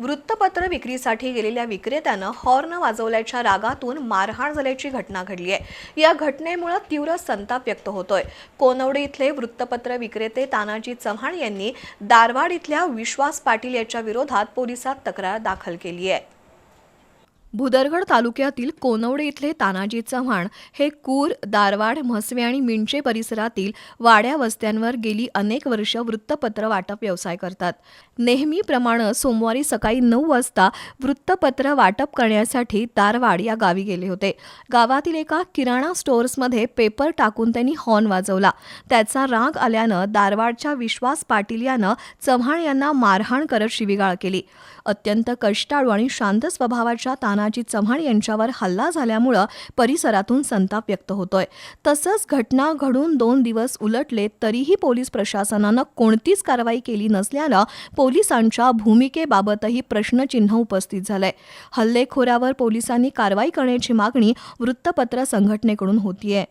वृत्तपत्र विक्रीसाठी गेलेल्या विक्रेत्यानं हॉर्न वाजवल्याच्या रागातून मारहाण झाल्याची घटना घडली आहे. या घटनेमुळे तीव्र संताप व्यक्त होतोय. कोनवडे इथले वृत्तपत्र विक्रेते तानाजी चव्हाण यांनी दारवाड इथल्या विश्वास पाटील याच्या विरोधात पोलिसात तक्रार दाखल केली आहे. भुदरगड तालुक्यातील कोनवडे इथले तानाजी चव्हाण हे कूर दारवाड म्हसवे आणि मिंचे परिसरातील वाड्या वस्त्यांवर गेली अनेक वर्ष वृत्तपत्र वाटप व्यवसाय करतात. नेहमीप्रमाणे सोमवारी सकाळी नऊ वाजता वृत्तपत्र वाटप करण्यासाठी दारवाड या गावी गेले होते. गावातील एका किराणा स्टोअर्समध्ये पेपर टाकून त्यांनी हॉर्न वाजवला. त्याचा राग आल्यानं दारवाडच्या विश्वास पाटील यानं चव्हाण यांना मारहाण करत शिवीगाळ केली. अत्यंत कष्टाळू आणि शांत स्वभावाच्या तानाजी चव्हाण यांच्यावर हल्ला झाल्यामुळं परिसरातून संताप व्यक्त होतोय. तसंच घटना घडून दोन दिवस उलटले तरीही पोलीस प्रशासनानं कोणतीच कारवाई केली नसल्यानं पोलिसांच्या भूमिकेबाबतही प्रश्नचिन्ह उपस्थित झालंय. हल्लेखोरावर पोलिसांनी कारवाई करण्याची मागणी वृत्तपत्र संघटनेकडून होतीये.